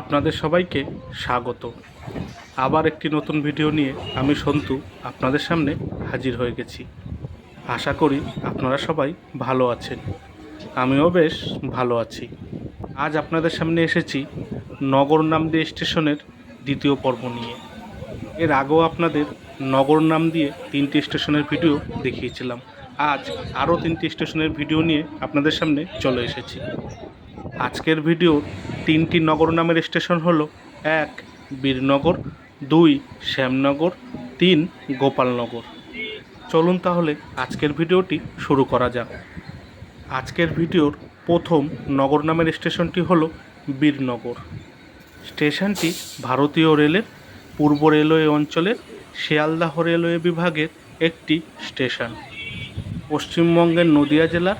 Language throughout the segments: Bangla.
আপনাদের সবাইকে স্বাগত। আবার একটি নতুন ভিডিও নিয়ে আমি সন্তু আপনাদের সামনে হাজির হয়ে গেছি। আশা করি আপনারা সবাই ভালো আছেন। আমিও বেশ ভালো আছি। আজ আপনাদের সামনে এসেছি নগর নামদি স্টেশনের দ্বিতীয় পর্ব নিয়ে। এর আগেও আপনাদের নগর নাম দিয়ে তিনটি স্টেশনের ভিডিও দেখিয়েছিলাম। আজ আরও তিনটি স্টেশনের ভিডিও নিয়ে আপনাদের সামনে চলে এসেছি। আজকের ভিডিও তিনটি নগর নামের স্টেশন হলো, এক বীরনগর, দুই শ্যামনগর, তিন গোপালনগর। চলুন তাহলে আজকের ভিডিওটি শুরু করা যাক। আজকের ভিডিওর প্রথম নগর নামের স্টেশনটি হলো বীরনগর। স্টেশনটি ভারতীয় রেলের পূর্ব রেলওয়ে অঞ্চলের শিয়ালদাহ রেলওয়ে বিভাগের একটি স্টেশন। পশ্চিমবঙ্গের নদিয়া জেলার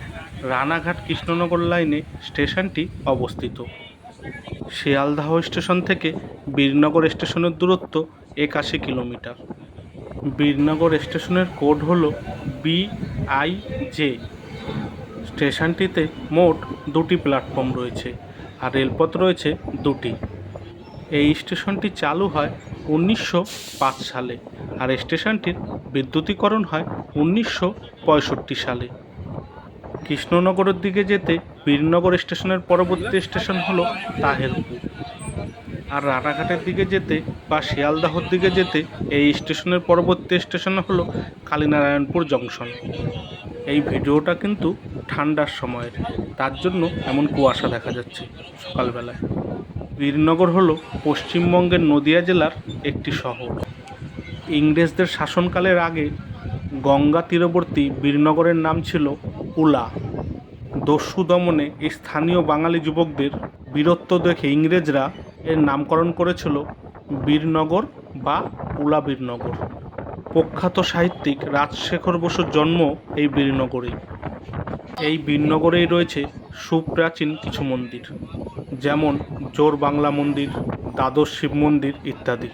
রানাঘাট কৃষ্ণনগর লাইনে স্টেশনটি অবস্থিত। শিয়ালদাহ স্টেশন থেকে বীরনগর স্টেশনের দূরত্ব একাশি কিলোমিটার। বীরনগর স্টেশনের কোড হল বি আই জে। স্টেশনটিতে মোট দুটি প্ল্যাটফর্ম রয়েছে আর রেলপথ রয়েছে দুটি। এই স্টেশনটি চালু হয় উনিশশো পাঁচ সালে আর স্টেশনটির বিদ্যুতীকরণ হয় উনিশশো পঁয়ষট্টি সালে। কৃষ্ণনগরের দিকে যেতে বীরনগর স্টেশনের পরবর্তী স্টেশন হলো তাহেরপুর আর রানাঘাটের দিকে যেতে বা শিয়ালদাহর দিকে যেতে এই স্টেশনের পরবর্তী স্টেশন হলো কালীনারায়ণপুর জংশন। এই ভিডিওটা কিন্তু ঠান্ডার সময়ের তার জন্য এমন কুয়াশা দেখা যাচ্ছে সকালবেলায়। বীরনগর হলো পশ্চিমবঙ্গের নদিয়া জেলার একটি শহর। ইংরেজদের শাসনকালের আগে গঙ্গা তীরবর্তী বীরনগরের নাম ছিল উলা। দস্যু দমনে এই স্থানীয় বাঙালি যুবকদের বীরত্ব দেখে ইংরেজরা এর নামকরণ করেছিল বীরনগর বা উলা বীরনগর। প্রখ্যাত সাহিত্যিক রাজশেখর বসুর জন্ম এই বীরনগরেই এই বীরনগরেই রয়েছে সুপ্রাচীন কিছু মন্দির, যেমন জোর বাংলা মন্দির, দ্বাদশ শিব মন্দির ইত্যাদি।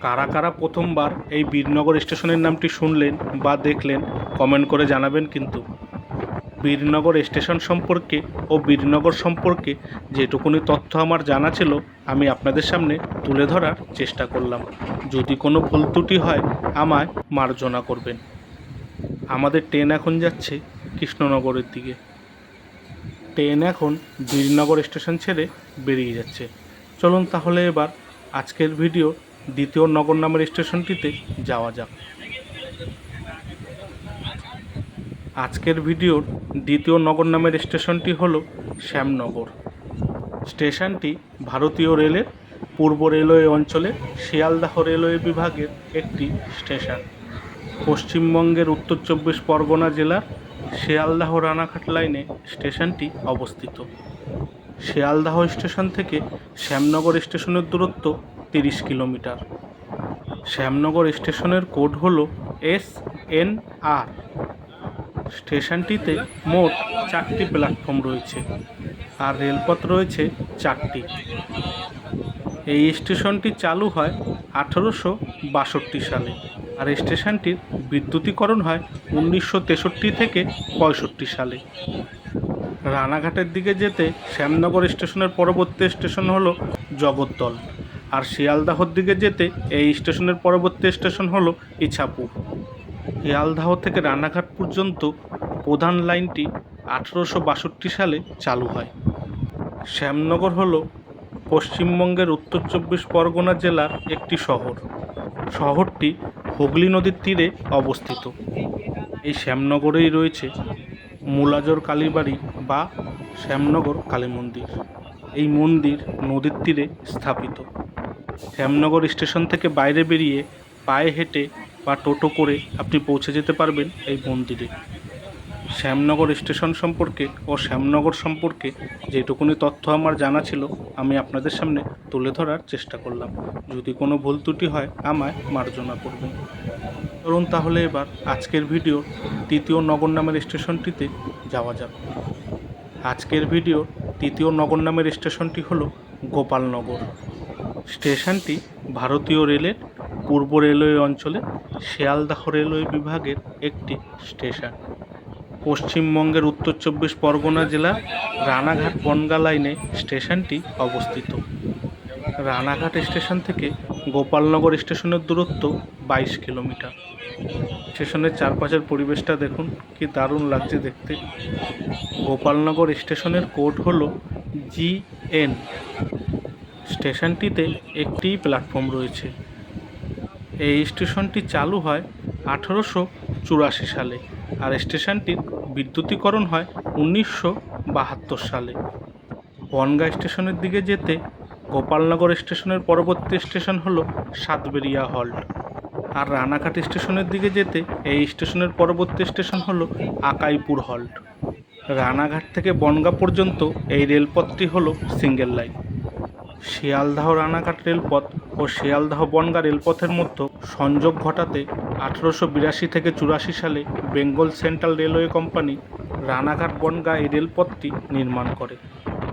কারা কারা প্রথমবার এই বীরনগর স্টেশনের নামটি শুনলেন বা দেখলেন, কমেন্ট করে জানাবেন কিন্তু। বীরনগর স্টেশন সম্পর্কে ও বীরনগর সম্পর্কে যেটুকুনি তথ্য আমার জানা ছিল, আমি আপনাদের সামনে তুলে ধরার চেষ্টা করলাম। যদি কোনো ভুল ত্রুটি হয়, আমায় মার্জনা করবেন। আমাদের ট্রেন এখন যাচ্ছে কৃষ্ণনগরের দিকে। ট্রেন এখন বীরনগর স্টেশন ছেড়ে বেরিয়ে যাচ্ছে। চলুন তাহলে এবার আজকের ভিডিও দ্বিতীয় নগর নামের স্টেশনটিতে যাওয়া যাক। আজকের ভিডিওর দ্বিতীয় নগর নামের স্টেশনটি হলো শ্যামনগর। স্টেশনটি ভারতীয় রেলের পূর্ব রেলওয়ে অঞ্চলের শিয়ালদাহ রেলওয়ে বিভাগের একটি স্টেশন। পশ্চিমবঙ্গের উত্তর চব্বিশ পরগনা জেলার শিয়ালদাহ রানাঘাট লাইনে স্টেশনটি অবস্থিত। শিয়ালদাহ স্টেশন থেকে শ্যামনগর স্টেশনের দূরত্ব তিরিশ কিলোমিটার। শ্যামনগর স্টেশনের কোড হল এস এন আর। স্টেশনটিতে মোট চারটি প্ল্যাটফর্ম রয়েছে আর রেলপথ রয়েছে চারটি। এই স্টেশনটি চালু হয় আঠারোশো বাষট্টি সালে আর স্টেশনটির বিদ্যুতীকরণ হয় উনিশশো তেষট্টি থেকে পঁয়ষট্টি সালে। রানাঘাটের দিকে যেতে শ্যামনগর স্টেশনের পরবর্তী স্টেশন হলো জগদ্দল আর শিয়ালদাহর দিকে যেতে এই স্টেশনের পরবর্তী স্টেশন হলো ইছাপুর। শিয়ালদাহ থেকে রানাঘাট পর্যন্ত প্রধান লাইনটি আঠেরোশো বাষট্টি সালে চালু হয়। শ্যামনগর হলো পশ্চিমবঙ্গের উত্তর চব্বিশ পরগনা জেলার একটি শহর। শহরটি হুগলি নদীর তীরে অবস্থিত। এই শ্যামনগরেই রয়েছে মুলাজর কালীবাড়ি বা শ্যামনগর কালী মন্দির। এই মন্দির নদীর তীরে স্থাপিত। শ্যামনগর স্টেশন থেকে বাইরে বেরিয়ে পায়ে হেঁটে বা টোটো করে আপনি পৌঁছে যেতে পারবেন এই মন্দিরে। শ্যামনগর স্টেশন সম্পর্কে ও শ্যামনগর সম্পর্কে যেটুকুনি তথ্য আমার জানা ছিল, আমি আপনাদের সামনে তুলে ধরার চেষ্টা করলাম। যদি কোনো ভুল ত্রুটি হয়, আমায় মার্জনা করবেন। ধরুন তাহলে এবার আজকের ভিডিও তৃতীয় নগর নামের স্টেশনটিতে যাওয়া যাক। আজকের ভিডিও তৃতীয় নগর নামের স্টেশনটি হলো গোপালনগর। স্টেশনটি ভারতীয় রেলের পূর্ব রেলওয়ে অঞ্চলে শিয়ালদাহ রেলওয়ে বিভাগের একটি স্টেশন। পশ্চিমবঙ্গের উত্তর চব্বিশ পরগনা জেলার রানাঘাট বনগা লাইনে স্টেশনটি অবস্থিত। রানাঘাট স্টেশন থেকে গোপালনগর স্টেশনের দূরত্ব বাইশ কিলোমিটার। স্টেশনের চারপাশের পরিবেশটা দেখুন, কি দারুণ লাগছে দেখতে। গোপালনগর স্টেশনের কোড হলো জি এন। স্টেশনটিতে একটি প্ল্যাটফর্ম রয়েছে। এই স্টেশনটি চালু হয় আঠারোশো চুরাশি সালে আর স্টেশনটির বিদ্যুতীকরণ হয় উনিশশো বাহাত্তর সালে। বনগাঁ স্টেশনের দিকে যেতে গোপালনগর স্টেশনের পরবর্তী স্টেশন হল সাতবেরিয়া হল্ট। আর রানাঘাট স্টেশনের দিকে যেতে এই স্টেশনের পরবর্তী স্টেশন হল আকাইপুর হল্ট। রানাঘাট থেকে বনগাঁ পর্যন্ত এই রেলপথটি হল সিঙ্গেল লাইন। শিয়ালদাহ রানাঘাট রেলপথ ও শিয়ালদাহ বনগাঁ রেলপথের মধ্যে সংযোগ ঘটাতে আঠেরোশো বিরাশি থেকে চুরাশি সালে Bengal Central Railway Company Ranaghat Bangaon এই রেলপথটি নির্মাণ করে।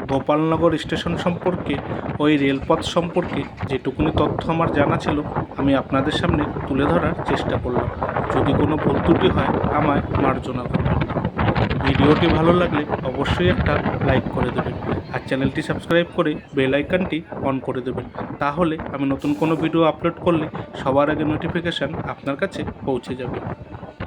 গোপালনগর স্টেশন সম্পর্কে ওই রেলপথ সম্পর্কে যেটুকুনি তথ্য আমার জানা ছিল, আমি আপনাদের সামনে তুলে ধরার চেষ্টা করলাম। যদি কোনো ভুল ত্রুটি হয়, আমায় মার্জনা করবেন ভিডিওটি ভালো লাগলে অবশ্যই একটা লাইক করে দেবেন আর চ্যানেলটি সাবস্ক্রাইব করে বেল আইকনটি অন করে দেবেন। তাহলে আমি নতুন কোনো ভিডিও আপলোড করলে সবার আগে নোটিফিকেশান আপনার কাছে পৌঁছে যাবে।